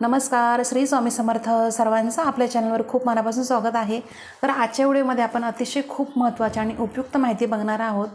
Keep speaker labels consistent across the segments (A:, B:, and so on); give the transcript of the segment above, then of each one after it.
A: नमस्कार श्री स्वामी समर्थ सर्वांचं आपल्या चॅनलवर खूप मनापासून स्वागत आहे. तर आजच्या व्हिडिओमध्ये आपण अतिशय खूप महत्त्वाची आणि उपयुक्त माहिती बघणार आहोत.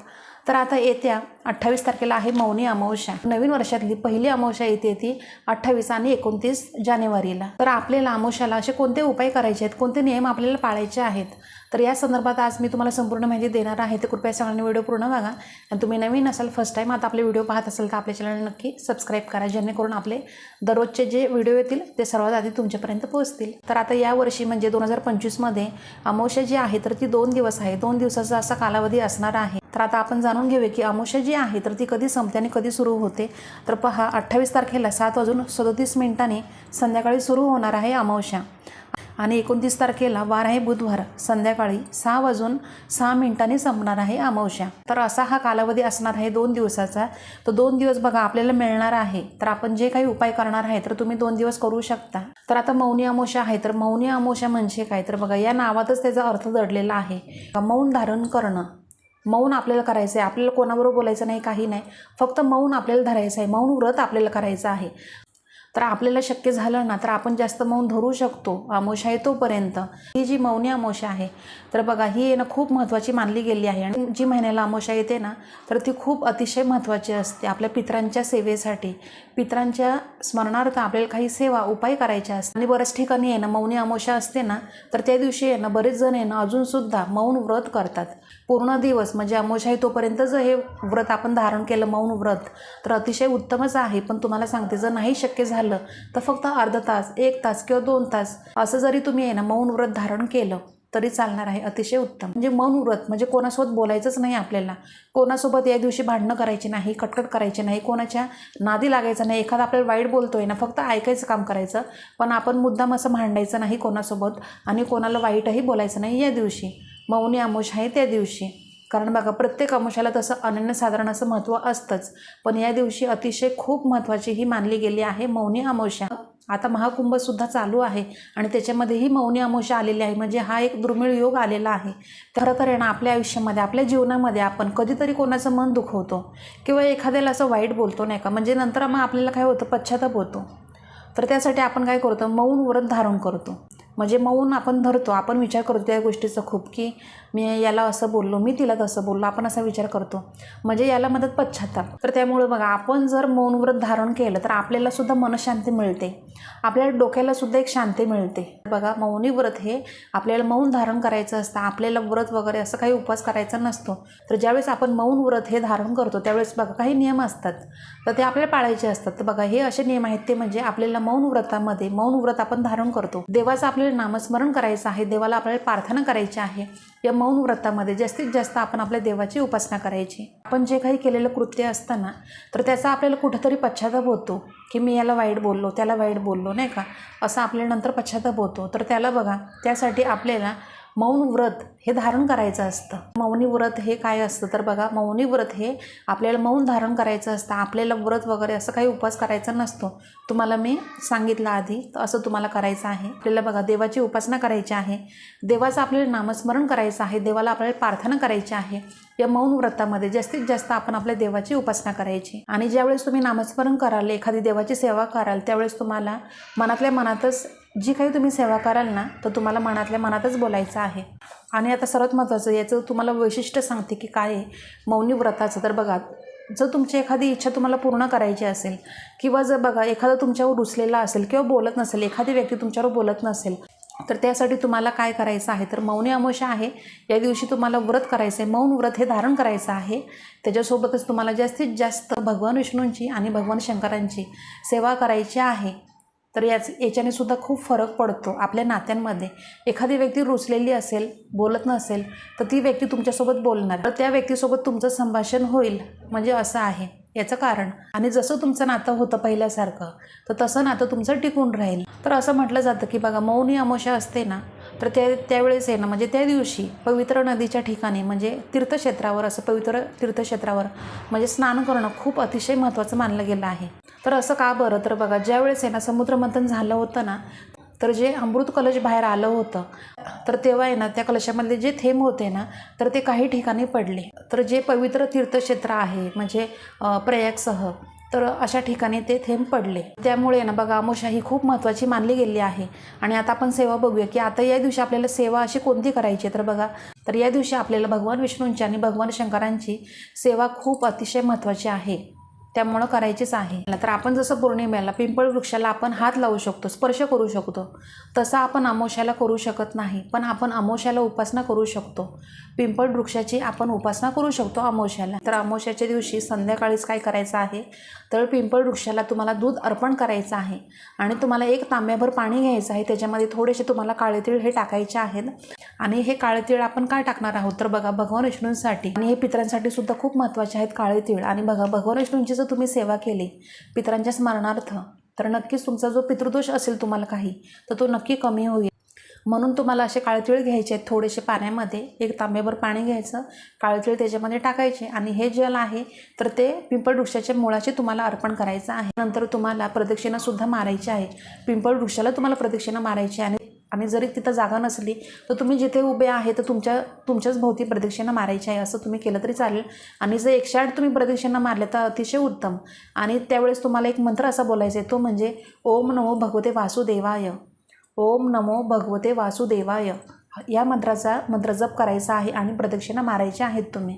A: तर आता येत्या अठ्ठावीस तारखेला आहे मौनी अमावस्या. नवीन वर्षातली पहिली अमावस्या येते ती अठ्ठावीस आणि एकोणतीस जानेवारीला. तर आपल्याला अमावस्याला असे कोणते उपाय करायचे आहेत? कोणते नियम आपल्याला पाळायचे आहेत? तर या संदर्भात आज मी तुम्हाला संपूर्ण माहिती देणार आहे. तर कृपया सगळ्यांनी व्हिडिओ पूर्ण बघा. आणि तुम्ही नवीन असाल फर्स्ट टाईम आता आपले व्हिडिओ पाहत असाल तर आपल्या चॅनल नक्की सबस्क्राईब करा. जेणेकरून आपले दररोजचे जे व्हिडिओ येतील ते सर्वात आधी तुमच्यापर्यंत पोहोचतील. तर आता या वर्षी म्हणजे दोन हजार पंचवीसमध्ये अमावस्या जी आहे तर ती दोन दिवस आहे. दोन दिवसाचा असा कालावधी असणार आहे. तर आता आपण जाणून घेऊया की अमावस्या जी आहे तर ती कधी संपते आणि कधी सुरू होते. तर पहा अठ्ठावीस तारखेला सात वाजून सदतीस मिनिटांनी संध्याकाळी सुरू होणार आहे अमावस्या. आणि एकोणतीस तारखेला वार आहे बुधवार. संध्याकाळी सहा वाजून सहा मिनिटांनी संपणार आहे अमावश्या तर असा हा कालावधी असणार आहे दोन दिवसाचा. तर दोन दिवस बघा आपल्याला मिळणार आहे. तर आपण जे काही उपाय करणार आहे तर तुम्ही दोन दिवस करू शकता. तर आता मौनी अमावस्या आहे. तर मौनी अमावश्या म्हणजे काय? तर बघा या नावातच त्याचा अर्थ दडलेला आहे. मौन धारण करणं. मौन आपल्याला करायचं आहे आपल्याला कोणाबरोबर बोलायचं नाही काही नाही. फक्त मौन आपल्याला धरायचं आहे. मौन व्रत आपल्याला करायचं आहे. तर आपल्याला शक्य झालं ना तर आपण जास्त मौन धरू शकतो अमोशा येतोपर्यंत. ही जी मौनी अमोशा आहे तर बघा ही आहे ना खूप महत्त्वाची मानली गेली आहे. आणि जी महिन्याला अमोशा येते ना तर ती खूप अतिशय महत्त्वाची असते आपल्या पित्रांच्या सेवेसाठी. पित्रांच्या स्मरणार्थ आपल्याला काही सेवा उपाय करायच्या असतात. आणि बऱ्याच ठिकाणी आहे ना मौनी अमोशा असते ना तर त्या दिवशी आहे ना बरेच जण आहे ना अजूनसुद्धा मौन व्रत करतात. पूर्ण दिवस म्हणजे अमोशा येतोपर्यंत जर हे व्रत आपण धारण केलं मौन व्रत तर अतिशय उत्तमच आहे. पण तुम्हाला सांगते जर नाही शक्य झालं तर फक्त अर्धा तास एक तास किंवा दोन तास असं जरी तुम्ही आहे ना मौन व्रत धारण केलं तरी चालणार आहे अतिशय उत्तम. म्हणजे मौन व्रत म्हणजे कोणासोबत बोलायचंच नाही आपल्याला. कोणासोबत या दिवशी भांडणं करायची नाही कटकट करायची नाही कोणाच्या नादी लागायचं नाही एखादा आपल्याला वाईट बोलतोय ना फक्त ऐकायचं काम करायचं पण आपण मुद्दाम असं भांडायचं नाही कोणासोबत आणि कोणाला वाईटही बोलायचं नाही या दिवशी. मौनी आमोश आहे त्या दिवशी. कारण बघा प्रत्येक अंशाला तसं अनन्यसाधारण असं महत्त्व असतंच. पण या दिवशी अतिशय खूप महत्त्वाची ही मानली गेली आहे मौनी अमावस्या आता महाकुंभसुद्धा चालू आहे आणि त्याच्यामध्येही मौनी अमावस्या आलेली आहे. म्हणजे हा एक दुर्मिळ योग आलेला आहे. खरं तर ना आपल्या आयुष्यामध्ये आपल्या जीवनामध्ये आपण कधीतरी कोणाचं मन दुखवतो किंवा एखाद्याला असं वाईट बोलतो नाही का? म्हणजे नंतर मग आपल्याला काय होतं? पश्चाताप होतो. तर त्यासाठी आपण काय करतो? मौन व्रत धारण करतो. म्हणजे मौन आपण धरतो आपण विचार करतो त्या गोष्टीचा खूप की मी याला असं बोललो मी तिला तसं बोललो आपण असा विचार करतो. म्हणजे याला मदत पश्चाताप. तर त्यामुळे बघा आपण जर मौन व्रत धारण केलं तर आपल्याला सुद्धा मनशांती मिळते. आपल्याला डोक्याला सुद्धा एक शांती मिळते. बघा मौनी व्रत हे आपल्याला मौन धारण करायचं असतं आपल्याला व्रत वगैरे असं काही उपवास करायचा नसतो. तर ज्यावेळेस आपण मौन व्रत हे धारण करतो त्यावेळेस बघा काही नियम असतात. तर ते आपल्याला पाळायचे असतात. तर बघा हे असे नियम आहेत ते म्हणजे आपल्याला मौन व्रतामध्ये मौन व्रत आपण धारण करतो. देवाचं आपल्याला नामस्मरण करायचं आहे देवाला आपल्याला प्रार्थना करायची आहे. या मौन व्रतामध्ये जास्तीत जास्त आपण आपल्या देवाची उपासना करायची. आपण जे काही केलेलं कृत्य असतं ना तर त्याचा आपल्याला कुठंतरी पश्चाताप होतो की मी याला वाईट बोललो त्याला वाईट बोललो नाही का? असं आपल्या नंतर पश्चाताप होतो. तर त्याला बघा त्यासाठी आपल्याला मौन व्रत हे धारण करायचं असतं. मौनी व्रत हे काय असतं? तर बघा मौनी व्रत हे आपल्याला मौन धारण करायचं असतं. आपल्याला व्रत वगैरे असं काही उपवास करायचा नसतो. तुम्हाला मी सांगितलं आधी तर असं तुम्हाला करायचं आहे. आपल्याला बघा देवाची उपासना करायची आहे. देवाचं आपल्याला नामस्मरण करायचं आहे. देवाला आपल्याला प्रार्थना करायची आहे. या मौन व्रतामध्ये जास्तीत जास्त आपण आपल्या देवाची उपासना करायची. आणि ज्यावेळेस तुम्ही नामस्मरण कराल एखादी देवाची सेवा कराल त्यावेळेस तुम्हाला मनातल्या मनातच जी काही तुम्ही सेवा कराल ना तर तुम्हाला मनातल्या मनातच बोलायचं आहे. आणि आता सर्वात महत्त्वाचं याचं तुम्हाला वैशिष्ट्य सांगते की काय आहे. मौनी व्रताचं तर बघा जर तुमची एखादी इच्छा तुम्हाला पूर्ण करायची असेल किंवा जर बघा एखादा तुमच्यावर रुसलेला असेल किंवा बोलत नसेल एखादी व्यक्ती तुमच्यावर बोलत नसेल तर त्यासाठी तुम्हाला काय करायचं आहे? तर मौनी अमावस्या आहे. या दिवशी तुम्हाला व्रत करायचं आहे. मौन व्रत हे धारण करायचं आहे. त्याच्यासोबतच तुम्हाला जास्तीत जास्त भगवान विष्णूंची आणि भगवान शंकरांची सेवा करायची आहे. तर याच याच्याने सुद्धा खूप फरक पडतो आपल्या नात्यांमध्ये. एखादी व्यक्ती रुचलेली असेल बोलत नसेल तर ती व्यक्ती तुमच्यासोबत बोलणार. तर त्या व्यक्तीसोबत तुमचं संभाषण होईल म्हणजे असं आहे. याचं कारण आणि जसं तुमचं नातं होतं पहिल्यासारखं तर तसं नातं तुमचं टिकून राहील. तर असं म्हटलं जातं की बघा मौनी अमावस्या असते ना तर त्या त्यावेळेस आहे ना म्हणजे त्या दिवशी पवित्र नदीच्या ठिकाणी म्हणजे तीर्थक्षेत्रावर असं पवित्र तीर्थक्षेत्रावर म्हणजे स्नान करणं खूप अतिशय महत्त्वाचं मानलं गेलं आहे. तर असं का बरं? तर बघा ज्यावेळेस आहे ना समुद्रमंथन झालं होतं ना तर जे अमृत कलश बाहेर आलं होतं तर तेव्हा आहे ना त्या कलशामधले जे थेंब होते ना तर ते काही ठिकाणी पडले. तर जे पवित्र तीर्थक्षेत्र आहे म्हणजे प्रयागसह तर अशा ठिकाणी ते थेंब पडले. त्यामुळे ना बघा अमोशा ही खूप महत्त्वाची मानली गेली आहे. आणि आता आपण सेवा बघूया की आता या दिवशी आपल्याला सेवा अशी कोणती करायची आहे? तर बघा तर या दिवशी आपल्याला भगवान विष्णूंची आणि भगवान शंकरांची सेवा खूप अतिशय महत्त्वाची आहे. त्यामुळं करायचीच आहे. तर आपण जसं पौर्णिमेला पिंपळ वृक्षाला आपण हात लावू शकतो स्पर्श करू शकतो तसं आपण अमोशाला करू शकत नाही. पण आपण अमोशाला उपासना करू शकतो. पिंपळ वृक्षाची आपण उपासना करू शकतो अमोशाला तर अमोशाच्या दिवशी संध्याकाळीच काय करायचं आहे? तर पिंपळ वृक्षाला तुम्हाला दूध अर्पण करायचं आहे. आणि तुम्हाला एक तांब्याभर पाणी घ्यायचं आहे. त्याच्यामध्ये थोडेसे तुम्हाला काळे तीळ हे टाकायचे आहेत. आणि हे काळे तीळ आपण काय टाकणार आहोत? तर बघा भगवान विष्णूंसाठी आणि हे पितरांसाठी सुद्धा खूप महत्त्वाचे आहेत काळे तीळ. आणि बघा भगवान विष्णूंची जर तुम्ही सेवा केली पितरांच्या स्मरणार्थ तर नक्कीच तुमचा जो पितृदोष असेल तुम्हाला काही तर तो नक्की कमी होईल. म्हणून तुम्हाला असे काळतीळ घ्यायचे आहेत थोडेसे पाण्यामध्ये एक तांब्याभर पाणी घ्यायचं काळतीळ त्याच्यामध्ये टाकायचे आणि हे जल आहे तर ते पिंपळ वृक्षाच्या मुळाशी तुम्हाला अर्पण करायचं आहे. नंतर तुम्हाला प्रदक्षिणासुद्धा मारायची आहे. पिंपळ वृक्षाला तुम्हाला प्रदक्षिणा मारायची आहे. आणि आणि जरी तिथं जागा नसली तर तुम्ही जिथे उभे आहे तर तुमच्या तुमच्याच भोवती प्रदक्षिणा मारायची आहे असं तुम्ही केलं तरी चालेल. आणि जर एकशे आठ तुम्ही प्रदक्षिणा मारल्या तर अतिशय उत्तम. आणि त्यावेळेस तुम्हाला एक मंत्र असा बोलायचा आहे तो म्हणजे ओम नमो भगवते वासुदेवाय ओम नमो भगवते वासुदेवाय. या मंत्राचा मंत्र जप करायचा आहे आणि प्रदक्षिणा मारायच्या आहेत तुम्ही.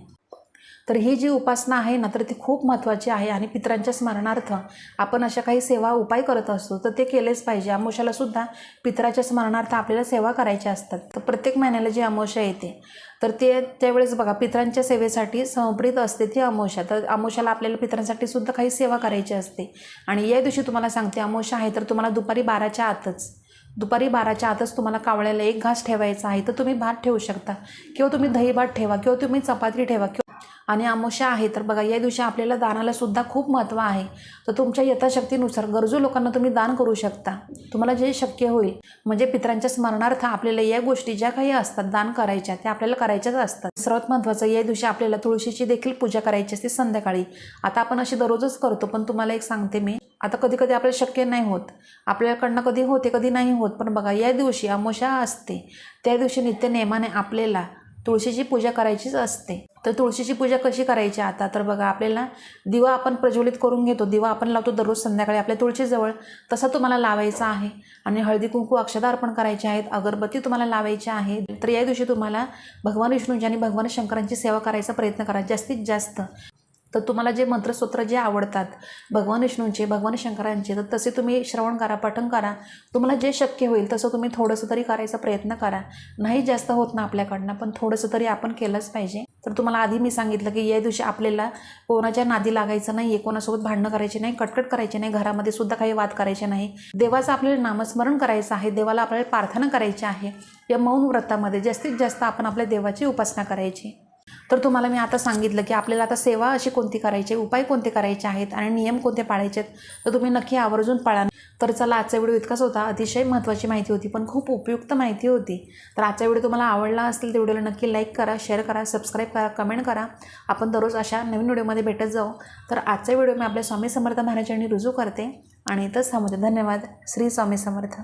A: तर ही जी उपासना आहे ना तर ती खूप महत्त्वाची आहे आणि पितरांच्या स्मरणार्थ आपण अशा काही सेवा उपाय करत असतो तर ते केलेच पाहिजे. अमोशाला सुद्धा पितराच्या स्मरणार्थ आपल्याला सेवा करायच्या असतात. तर प्रत्येक महिन्याला जी अमोशा येते तर ते त्यावेळेस बघा पितरांच्या सेवेसाठी समर्पित असते ती अमोशा तर अमोशाला आपल्याला पितरांसाठी सुद्धा काही सेवा करायची असते. आणि या दिवशी तुम्हाला सांगते अमोशा आहे तर तुम्हाला दुपारी बाराच्या आतच दुपारी बाराच्या आतच तुम्हाला कावळ्याला एक घास ठेवायचा आहे तर तुम्ही भात ठेवू शकता. किंवा तुम्ही दही भात ठेवा किंवा तुम्ही चपाती ठेवा किंवा आणि अमावस्या आहे. तर बघा या दिवशी आपल्याला दानाला सुद्धा खूप महत्त्व आहे. तर तुमच्या यथाशक्तीनुसार गरजू लोकांना तुम्ही दान करू शकता. तुम्हाला जे शक्य होईल म्हणजे पित्रांच्या स्मरणार्थ आपल्याला या गोष्टी ज्या काही असतात दान करायच्या त्या आपल्याला करायच्याच असतात. सर्वात महत्त्वाचं या दिवशी आपल्याला तुळशीची देखील पूजा करायची असते संध्याकाळी. आता आपण अशी दररोजच करतो पण तुम्हाला एक सांगते मी. आता कधी कधी आपल्याला शक्य नाही होत. आपल्याकडनं कधी होते कधी नाही होत. पण बघा या दिवशी अमोशा असते. त्या दिवशी नित्य नेमाने आपल्याला तुळशीची पूजा करायचीच असते. तर तुळशीची पूजा कशी करायची आता? तर बघा आपल्याला दिवा आपण प्रज्वलित करून घेतो. दिवा आपण लावतो दररोज संध्याकाळी आपल्या तुळशीजवळ. तसा तुम्हाला लावायचा आहे. आणि हळदी कुंकू अक्षता अर्पण करायचे आहेत. अगरबत्ती तुम्हाला लावायची आहे. तर या दिवशी तुम्हाला भगवान विष्णूंची आणि भगवान शंकरांची सेवा करायचा प्रयत्न करा. जास्तीत जास्त. तर तुम्हाला जे मंत्रसूत्र जे आवडतात भगवान विष्णूंचे भगवान शंकरांचे तर तसे तुम्ही श्रवण करा पठण करा. तुम्हाला जे शक्य होईल तसं तुम्ही थोडंसं तरी करायचा प्रयत्न करा. नाही जास्त होत ना आपल्याकडनं पण थोडंसं तरी आपण केलंच पाहिजे. तर तुम्हाला आधी मी सांगितलं की या दिवशी आपल्याला कोणाच्या नादी लागायचं नाही आहे कोणासोबत भांडणं करायचे नाही कटकट करायचे नाही घरामध्ये सुद्धा काही वाद करायचे नाही. देवाचं आपल्याला नामस्मरण करायचं आहे देवाला आपल्याला प्रार्थना करायची आहे. या मौन व्रतामध्ये जास्तीत जास्त आपण आपल्या देवाची उपासना करायची. तर तुम्हाला मी आता सांगितलं की आपल्याला आता सेवा अशी कोणती करायची उपाय कोणते करायचे आहेत? आणि नियम कोणते पाळायचे आहेत? तर तुम्ही नक्की आवर्जून पाळा. तर चला आजचा व्हिडिओ इतकाच होता. अतिशय महत्त्वाची माहिती होती पण खूप उपयुक्त माहिती होती. तर आजचा व्हिडिओ तुम्हाला आवडला असेल तर व्हिडिओला नक्की लाईक करा शेअर करा सबस्क्राईब करा कमेंट करा. आपण दररोज अशा नवीन व्हिडिओमध्ये भेटत जाऊ. तर आजचा व्हिडिओ मी आपल्या स्वामी समर्थ महाराजांनी रुजू करते. आणि इथंच थांबवते. धन्यवाद. श्री स्वामी समर्थ.